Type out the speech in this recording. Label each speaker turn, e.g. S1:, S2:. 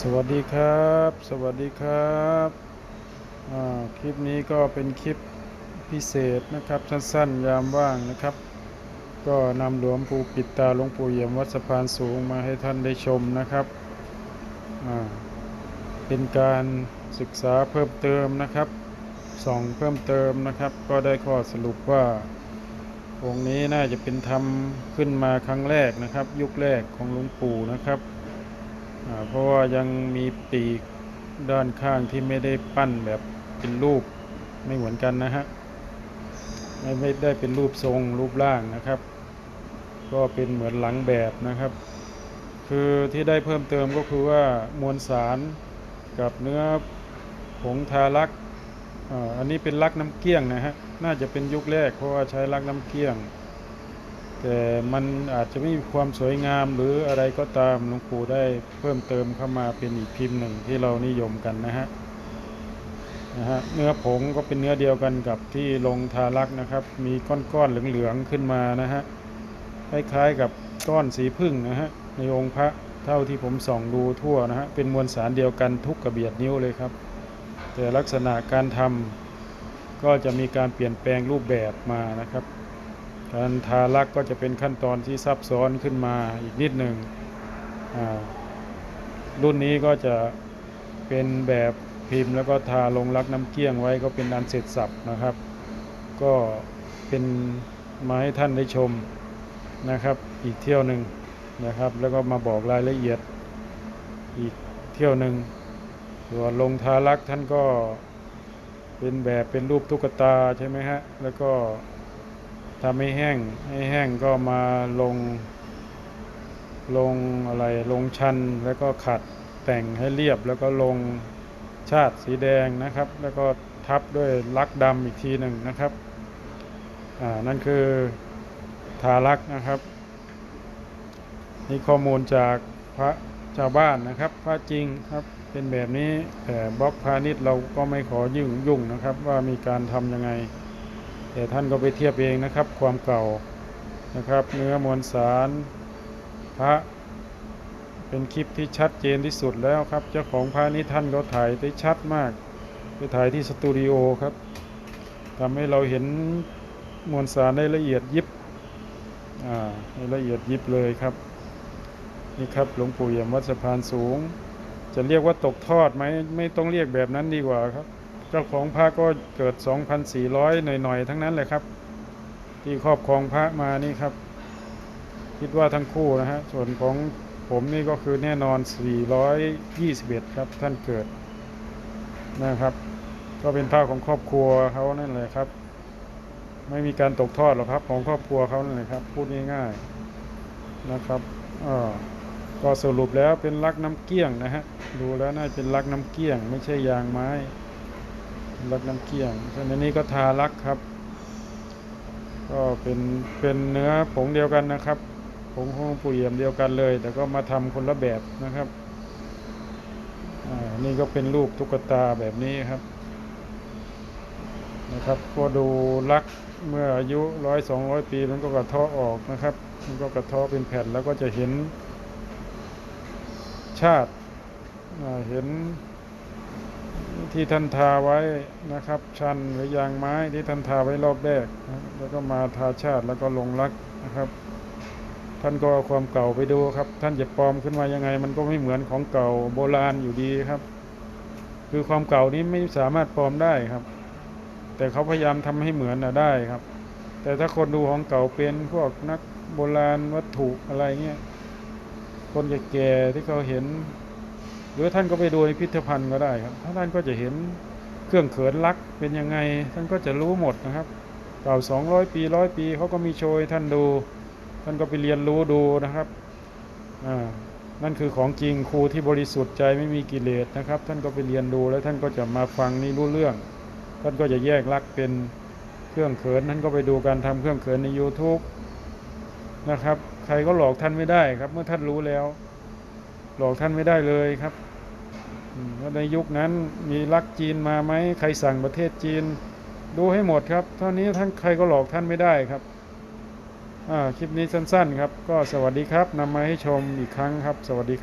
S1: สวัสดีครับ สวัสดีครับคลิปนี้ก็เป็นคลิปพิเศษนะครับสั้นๆ ยามว่างนะครับ ก็นำหลวงปู่ปิดตาหลวงปู่เยี่ยมวัดสะพานสูงมาให้ท่านได้ชมนะครับเป็นการศึกษาเพิ่มเติมนะครับส่องเพิ่มเติมนะครับ ก็ได้ข้อสรุปว่าองค์นี้น่าจะเป็นทำขึ้นมาครั้งแรกนะครับ ยุคแรกของหลวงปู่นะครับ เพราะว่ายังมีปีกด้านข้างที่ไม่ได้ปั้นแบบเป็นรูปไม่เหมือนกันนะฮะไม่ได้เป็นรูปทรงรูปร่างนะครับ ก็เป็นเหมือนหลังแบบนะครับ คือที่ได้เพิ่มเติมก็คือว่ามวลสารกับเนื้อผงทาลักอ,อันนี้เป็นลักน้ำเกี้ยงนะฮะน่าจะเป็นยุคแรกเพราะว่าใช้ลักน้ำเกี้ยง แต่มันอาจจะไม่มีความสวยงามหรืออะไรก็ตามหลวงปู่ได้เพิ่มเติมเข้ามาเป็นอีกพิมพ์หนึ่งที่เรานิยมกันนะฮะนะฮะเนื้อผงก็เป็นเนื้อเดียวกันกับที่ลงทารักนะครับ มีก้อนๆเหลืองๆขึ้นมานะฮะคล้ายๆกับก้อนสีพึ่งนะฮะในองค์พระเท่าที่ผมส่องดูทั่วนะฮะเป็นมวลสารเดียวกันทุกกระเบียดนิ้วเลยครับ แต่ลักษณะการทำก็จะมีการเปลี่ยนแปลงรูปแบบมานะครับ การทาลักก็จะเป็นขั้นตอนที่ซับซ้อนขึ้นมาอีกนิดหนึ่งรุ่นนี้ก็จะเป็นแบบพิมพ์แล้วก็ทาลงลักน้ำเกลี้ยงไว้ก็เป็นอันเสร็จสับนะครับ ก็เป็นมาให้ท่านได้ชมนะครับ อีกเที่ยวหนึ่งนะครับ แล้วก็มาบอกรายละเอียดอีกเที่ยวหนึ่งส่วนลงทาลักท่านก็เป็นแบบเป็นรูปตุ๊กตาใช่ไหมฮะแล้วก็ ทำให้แห้ง ให้แห้งก็มาลง ลงอะไรลงชันแล้วก็ขัดแต่งให้เรียบแล้วก็ลงชาติสีแดงนะครับ แล้วก็ทับด้วยลักดำอีกทีหนึ่งนะครับอ่านั่นคือทาลักนะครับ นี่ข้อมูลจากพระชาวบ้านนะครับ พระจริงครับเป็นแบบนี้แต่บล็อกพาณิชย์เราก็ไม่ขอยุ่งยุ่งนะครับ ว่ามีการทำยังไง แต่ท่านก็ไปเทียบเองนะครับความเก่านะครับ เนื้อมวลสารพระเป็นคลิปที่ชัดเจนที่สุดแล้วครับ เจ้าของพระนี้ท่านก็ถ่ายได้ชัดมาก ไปถ่ายที่สตูดิโอครับทำให้เราเห็นมวลสารได้ละเอียดยิบอ่าให้ละเอียดยิบเลยครับนี่ครับหลวงปู่เอี่ยมวัดสะพานสูง จะเรียกว่าตกทอดไหมไม่ต้องเรียกแบบนั้นดีกว่าครับ จ้าของพระก็เกิด 2,400 หน่อยๆ ทั้งนั้นแหละครับ ที่ครอบครองพระมานี่ครับ คิดว่าทั้งคู่นะฮะ ส่วนของผมนี่ก็คือแน่นอน 421 ครับ ท่านเกิดนะครับ ก็เป็นพระของครอบครัวเขานั่นแหละครับ ไม่มีการตกทอดหรอกครับของครอบครัวเขานั่นแหละครับ พูดง่ายๆนะครับอ่าก็สรุปแล้วเป็นลักน้ำเกี้ยงนะฮะ ดูแล้วน่าจะเป็นลักน้ำเกี้ยง ไม่ใช่ยางไม้ ลักน้ำเกลี้ยงส่วนอันนี้ก็ทาลักครับ ก็เป็นเป็นเนื้อผงเดียวกันนะครับ ผงของหลวงปู่เอี่ยมเดียวกันเลย แต่ก็มาทำคนละแบบนะครับนี่ก็เป็นรูปตุ๊กตาแบบนี้ครับ นะครับ ก็ดูลักเมื่ออายุร้อยสองร้อยปีมันก็กระเทาะออกนะครับ มันก็กระเทาะเป็นแผ่นแล้วก็จะเห็นชาติเห็น ที่ท่านทาไว้นะครับ ชันหรือยางไม้ที่ท่านทาไว้รอบแรกนะแล้วก็มาทาชาติแล้วก็ลงรักนะครับ ท่านก็เอาความเก่าไปดูครับ ท่านจะปลอมขึ้นมายังไง มันก็ไม่เหมือนของเก่าโบราณอยู่ดีครับ คือความเก่านี้ไม่สามารถปลอมได้ครับ แต่เขาพยายามทำให้เหมือนนะได้ครับ แต่ถ้าคนดูของเก่าเป็นพวกนักโบราณวัตถุอะไรเงี้ยคนแก่ๆที่เขาเห็น หรือท่านก็ไปดูในพิพิธภัณฑ์ก็ได้ครับท่านก็จะเห็นเครื่องเขินลักเป็นยังไง ท่านก็จะรู้หมดนะครับเก่า200 ปีร้อยปีเขาก็มีโชยท่านดู ท่านก็ไปเรียนรู้ดูนะครับอ่านั่นคือของจริงครูที่บริสุทธิ์ใจไม่มีกิเลสนะครับ ท่านก็ไปเรียนดูแล้วท่านก็จะมาฟังนี่รู้เรื่อง ท่านก็จะแยกลักเป็นเครื่องเขินท่านก็ไปดูการทำเครื่องเขินใน YouTube นะครับ ใครก็หลอกท่านไม่ได้ครับ เมื่อท่านรู้แล้ว หลอกท่านไม่ได้เลยครับ ว่าในยุคนั้นมีลักจีนมาไหมใครสั่งประเทศจีน ดูให้หมดครับ เท่านี้ท่านใครก็หลอกท่านไม่ได้ครับคลิปนี้สั้นๆครับ ก็สวัสดีครับนำมาให้ชมอีกครั้งครับ สวัสดีครับ